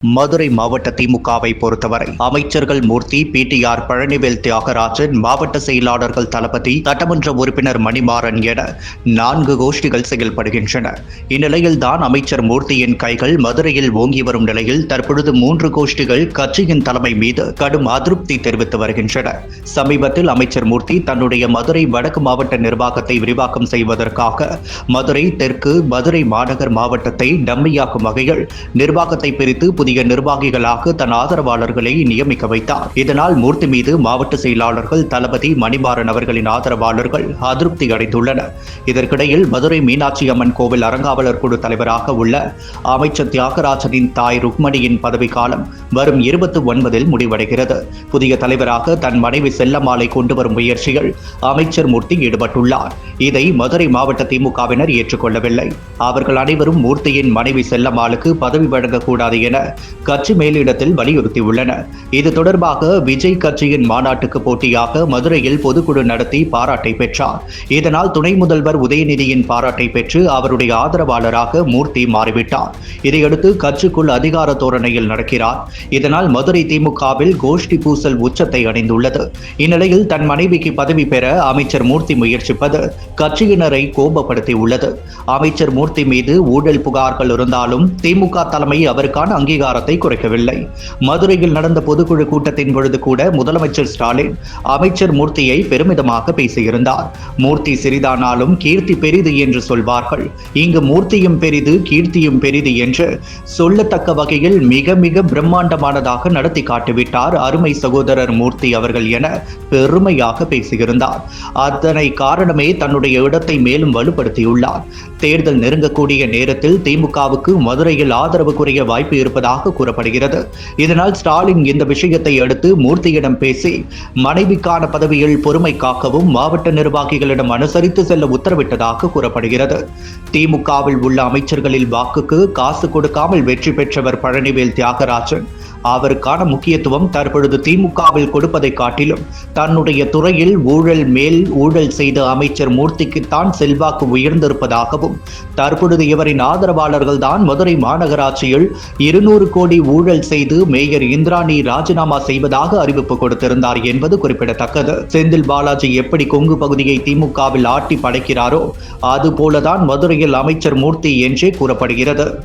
மதுரை மாவட்ட திமுகவை பொறுத்தவரை அமைச்சர்கள் மூர்த்தி பிடிஆர் பழனிவேல் தியாகராஜன் மாவட்ட செயலாளர்கள் தளபதி சட்டமன்ற உறுப்பினர் மணிமாறன் என நான்கு கோஷ்டிகள் செயல்படுகின்றன. இந்நிலையில் தான் அமைச்சர் மூர்த்தியின் கைகள் மதுரையில் ஓங்கி வரும் நிலையில் தற்பொழுது மூன்று கோஷ்டிகள் கட்சியின் தலைமை மீது கடும் அதிருப்தி தெரிவித்து வருகின்றன. சமீபத்தில் அமைச்சர் மூர்த்தி தன்னுடைய மதுரை வடக்கு மாவட்ட நிர்வாகத்தை விரிவாக்கம் செய்வதற்காக மதுரை தெற்கு மதுரை மாநகர் மாவட்டத்தை டம்மியாக்கும் வகையில் நிர்வாகத்தை பிரித்து புதிய நிர்வாகிகளாக தன் ஆதரவாளர்களை நியமிக்க வைத்தார். இதனால் மூர்த்தி மீது மாவட்ட செயலாளர்கள் தளபதி மணிமாறன் அவர்களின் ஆதரவாளர்கள் அதிருப்தி அடைந்துள்ளனர். இதற்கிடையில் மதுரை மீனாட்சி அம்மன் கோவில் அறங்காவலர் குழு தலைவராக உள்ள அமைச்சர் தியாகராஜனின் தாய் ருக்மணியின் பதவிக்காலம் வரும் இருபத்தி ஒன்பதில் முடிவடைகிறது. புதிய தலைவராக தன் மனைவி செல்லம்மாளை கொண்டு வரும் முயற்சியில் அமைச்சர் மூர்த்தி ஈடுபட்டுள்ளார். இதை மதுரை மாவட்ட திமுகவினர் ஏற்றுக்கொள்ளவில்லை. அவர்கள் அனைவரும் மூர்த்தியின் மனைவி செல்லம்மாளுக்கு பதவி வழங்கக்கூடாது என கட்சி மேலிடத்தில் வலியுறுத்தியுள்ளனர் இது தொடர்பாக விஜய் கட்சியின் மாநாட்டுக்கு போட்டியாக மதுரையில் பொதுக்குழு நடத்தி பாராட்டை பெற்றார். இதனால் துணை முதல்வர் உதயநிதியின் பாராட்டை பெற்று அவருடைய ஆதரவாளராக மூர்த்தி மாறிவிட்டார். இதையடுத்து கட்சிக்குள் அதிகார தோரணையில் நடக்கிறார். இதனால் மதுரை திமுகவில் கோஷ்டி பூசல் உச்சத்தை அடைந்துள்ளது. இந்நிலையில் தன் மனைவிக்கு பதவி பெற அமைச்சர் மூர்த்தி முயற்சிப்பது கட்சியினரை கோபப்படுத்தியுள்ளது. அமைச்சர் மூர்த்தி மீது ஊழல் புகார்கள் இருந்தாலும் திமுக தலைமை அவருக்கான அங்கீகாரம் அங்கீகாரத்தை குறைக்கவில்லை. மதுரையில் நடந்த பொதுக்குழு கூட்டத்தின் பொழுது கூட முதலமைச்சர் ஸ்டாலின் அமைச்சர் மூர்த்தியை பெருமிதமாக பேசியிருந்தார். மூர்த்தி சிறிதானாலும் கீர்த்தி பெரிது என்று சொல்வார்கள். இங்கு மூர்த்தியும் பெரிது கீர்த்தியும் பெரிது என்று சொல்லத்தக்க வகையில் மிக மிக பிரம்மாண்டமானதாக நடத்தி காட்டிவிட்டார் அருமை சகோதரர் மூர்த்தி அவர்கள் என பெருமையாக பேசியிருந்தார். அதனை காரணமே தன்னுடைய இடத்தை மேலும் வலுப்படுத்தியுள்ளார். தேர்தல் நெருங்கக்கூடிய நேரத்தில் திமுகவுக்கு மதுரையில் ஆதரவு குறைய வாய்ப்பு இருப்பதாக கூறப்படுகிறது. இதனால் ஸ்டாலின் இந்த விஷயத்தை அடுத்து மூர்த்தியிடம் பேசி மனைவிக்கான பதவியில் பொறுமை காக்கவும் மாவட்ட நிர்வாகிகளிடம் அனுசரித்து செல்ல உத்தரவிட்டதாக கூறப்படுகிறது. திமுகவில் உள்ள அமைச்சர்களில் வாக்குக்கு காசு கொடுக்காமல் வெற்றி பெற்றவர் பழனிவேல் தியாகராஜன். அவருக்கான முக்கியத்துவம் தற்பொழுது திமுகவில் கொடுப்பதை காட்டிலும். தன்னுடைய துறையில் ஊழல் மேல் ஊழல் செய்த அமைச்சர் மூர்த்திக்குத்தான் செல்வாக்கு உயர்ந்திருப்பதாகவும் தற்பொழுது இவரின் ஆதரவாளர்கள் தான் மதுரை மாநகராட்சியில் இருநூறு கோடி ஊழல் செய்து மேயர் இந்திராணி ராஜினாமா செய்வதாக அறிவிப்பு கொடுத்திருந்தார் என்பது குறிப்பிடத்தக்கது. செந்தில் பாலாஜி எப்படி கொங்கு பகுதியை திமுகவில் ஆட்டி படைக்கிறாரோ அதுபோலதான் மதுரையில் அமைச்சர் மூர்த்தி என்றே கூறப்படுகிறது.